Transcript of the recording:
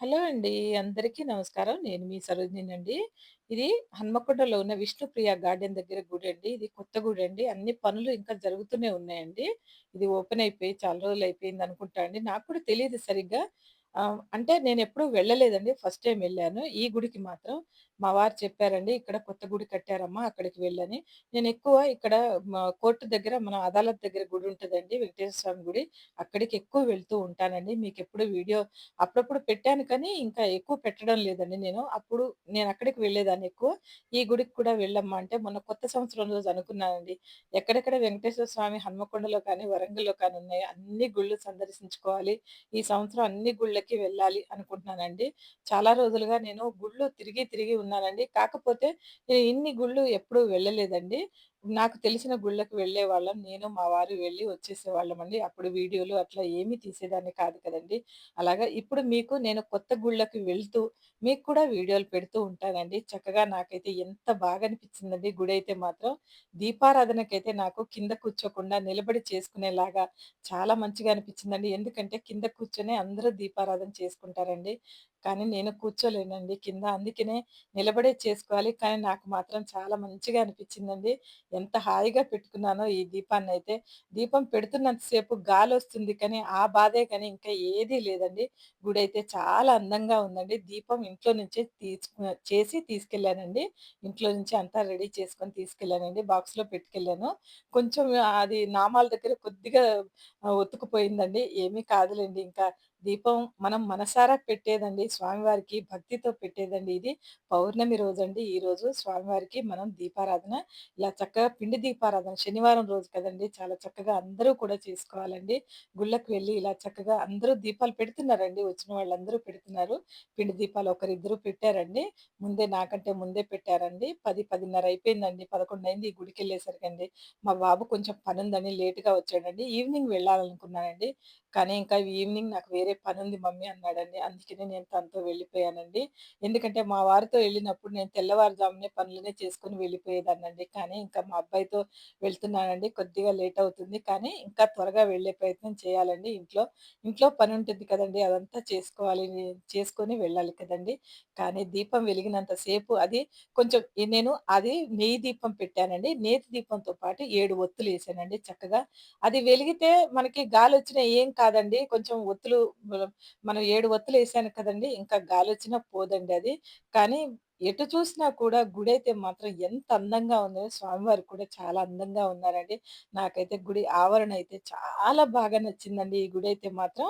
Hello అండి. అందరికీ నమస్కారం. నేను మీ సరోజినినండి. ఇది హన్మకొండలో ఉన్న విష్ణుప్రియ గార్డెన్ దగ్గర గుడి అండి ఇది కొత్త గుడి అండి అన్ని పనులు ఇంకా జరుగుతూనే ఉన్నాయండి. ఇది ఓపెన్ అయిపోయి చాలా రోజులు అయిపోయింది అనుకుంటా అండి. నాకు కూడా తెలియదు సరిగ్గా. అంటే అంటే నేనెప్పుడూ వెళ్ళలేదండి. ఫస్ట్ టైం వెళ్ళాను. ఈ గుడికి మాత్రం మా వారు చెప్పారండి. "ఇక్కడ కొత్త గుడి కట్టారమ్మా అక్కడికి వెళ్ళని." నేను ఎక్కువ ఇక్కడ మా దగ్గర మన అదాలత్ దగ్గర గుడి ఉంటుందండి వెంకటేశ్వర స్వామి గుడి. అక్కడికి ఎక్కువ వెళ్తూ ఉంటానండి. మీకు ఎప్పుడు వీడియో అప్పుడప్పుడు పెట్టాను కానీ, ఇంకా ఎక్కువ పెట్టడం లేదండి నేను. అప్పుడు నేను అక్కడికి వెళ్ళేదాన్ని ఎక్కువ. ఈ గుడికి కూడా వెళ్ళమ్మా అంటే, మొన్న కొత్త సంవత్సరం రోజు అనుకున్నానండి. ఎక్కడెక్కడ వెంకటేశ్వర స్వామి హన్మకొండలో కానీ, వరంగల్‌లో కానీ ఉన్నాయి అన్ని గుళ్ళు సందర్శించుకోవాలి. ఈ సంవత్సరం అన్ని గుళ్ళకి వెళ్ళాలి అనుకుంటున్నానండి. చాలా రోజులుగా నేను గుళ్ళు తిరిగి, తిరిగి ఉన్నానండి. కాకపోతే నేను ఇన్ని గుళ్ళు ఎప్పుడూ వెళ్ళలేదండి. నాకు తెలిసిన గుడికి వెళ్ళే వాళ్ళం నేను, మా వారు వెళ్ళి వచ్చేసే వాళ్ళం వచ్చేసేవాళ్ళమండి. అప్పుడు వీడియోలు అట్లా ఏమీ తీసేదాన్ని కాదు కదండి అలాగా ఇప్పుడు మీకు నేను కొత్త గుళ్ళకి వెళ్తూ, మీకు కూడా వీడియోలు పెడుతూ ఉంటానండి. చక్కగా నాకైతే ఎంత బాగా అనిపించిందండి గుడైతే మాత్రం. దీపారాధనకైతే నాకు కింద కూర్చోకుండా నిలబడి చేసుకునేలాగా చాలా మంచిగా అనిపించిందండి. ఎందుకంటే కింద కూర్చొనే అందరూ దీపారాధన చేసుకుంటారండి. కానీ నేను కూర్చోలేనండి కింద. అందుకనే నిలబడే చేసుకోవాలి. కానీ నాకు మాత్రం చాలా మంచిగా అనిపించిందండి. ఎంత హాయిగా పెట్టుకున్నానో ఈ దీపాన్ని అయితే దీపం పెడుతున్నంత సేపు గాలొస్తుంది కానీ, ఆ బాధే కానీ ఇంకా ఏదీ లేదండి. గుడి అయితే చాలా అందంగా ఉందండి. దీపం ఇంట్లో నుంచే తీసుకు చేసి తీసుకెళ్ళానండి. ఇంట్లో నుంచి అంతా రెడీ చేసుకొని తీసుకెళ్ళానండి. బాక్స్‌లో పెట్టుకెళ్ళాను. కొంచెం అది నామాల దగ్గర కొద్దిగా ఒత్తుకుపోయిందండి. ఏమీ కాదులేండి ఇంకా. దీపం మనం మనసారా పెట్టేదండి స్వామివారికి భక్తితో పెట్టేదండి ఇది. పౌర్ణమి రోజు అండి ఈ ఈరోజు స్వామివారికి మనం దీపారాధన ఇలా చక్కగా పిండి దీపారాధన శనివారం రోజు కదండి చాలా చక్కగా అందరూ కూడా చేసుకోవాలండి. గుళ్ళకు వెళ్ళి ఇలా చక్కగా అందరూ దీపాలు పెడుతున్నారండి. వచ్చిన వాళ్ళందరూ పెడుతున్నారు. పిండి దీపాలు ఒకరిద్దరు పెట్టారండి. ముందే నాకంటే ముందే పెట్టారండి. పది పదిన్నర అయిపోయిందండి. 11 అయింది ఈ అండి మా బాబు కొంచెం పనుందని లేట్‌గా వచ్చాడండి. ఈవినింగ్ వెళ్ళాలనుకున్నానండి. కానీ ఇంకా ఈవినింగ్ నాకు వేరే పనుంది మమ్మీ అన్నాడండి. అందుకనే నేను తనతో వెళ్ళిపోయానండి. ఎందుకంటే మా వారితో వెళ్ళినప్పుడు నేను తెల్లవారుజామునే పనులనే చేసుకుని వెళ్ళిపోయేదాన్నండి. కానీ ఇంకా మా అబ్బాయితో వెళ్తున్నానండి. కొద్దిగా లేట్ అవుతుంది. కానీ ఇంకా త్వరగా వెళ్ళే ప్రయత్నం చేయాలండి ఇంట్లో. ఇంట్లో పని ఉంటుంది కదండి అదంతా చేసుకోవాలి. చేసుకొని వెళ్ళాలి కదండి కానీ దీపం వెలిగినంత సేపు అది కొంచెం నేను అది నెయ్యి దీపం పెట్టానండి. నేతి దీపంతో పాటు ఏడు ఒత్తులు వేసానండి చక్కగా. అది వెలిగితే మనకి గాలి వచ్చినా ఏం కాదు కాదండి. కొంచెం ఒత్తులు మనం ఏడు ఒత్తులు వేసాను కదండీ! ఇంకా గాలి వచ్చినా పోదండి అది. కానీ ఎటు చూసినా కూడా గుడి అయితే మాత్రం ఎంత అందంగా ఉందో స్వామివారు కూడా చాలా అందంగా ఉన్నారండి. నాకైతే గుడి ఆవరణ అయితే చాలా బాగా నచ్చిందండి ఈ గుడి అయితే మాత్రం.